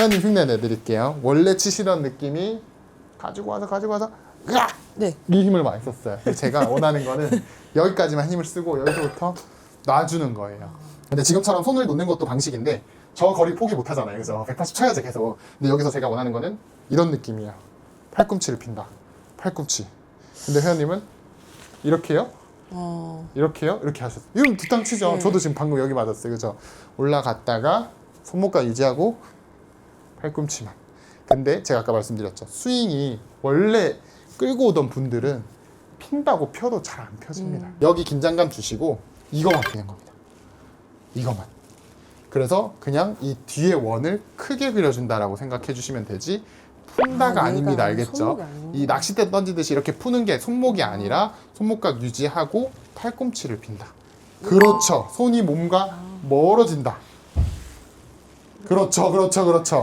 회원님 흉내 내드릴게요. 원래 치시던 느낌이 가지고 와서 가지고 와서 으악! 네. 이 힘을 많이 썼어요. 제가 원하는 거는 여기까지만 힘을 쓰고 여기서부터 놔주는 거예요. 근데 지금처럼 손을 놓는 것도 방식인데 저 거리 포기 못 하잖아요. 그죠? 180 쳐야죠, 계속. 근데 여기서 제가 원하는 거는 이런 느낌이에요. 팔꿈치를 핀다. 팔꿈치. 근데 회원님은 이렇게요? 어. 이렇게요? 이렇게 하셨어요. 이건 뒷땅 치죠. 네. 저도 지금 방금 여기 맞았어요. 그죠? 올라갔다가 손목과 유지하고 팔꿈치만. 근데 제가 아까 말씀드렸죠. 스윙이 원래 끌고 오던 분들은 핀다고 펴도 잘 안 펴집니다. 여기 긴장감 주시고 이거만 피는 겁니다. 이거만. 그래서 그냥 이 뒤에 원을 크게 그려준다라고 생각해 주시면 되지 푼다가 아, 아, 닙니다 얘가 알겠죠? 이 낚싯대 던지듯이 이렇게 푸는 게 손목이 아니라 손목각 유지하고 팔꿈치를 핀다. 그렇죠. 손이 몸과 멀어진다. 그렇죠, 그렇죠, 그렇죠.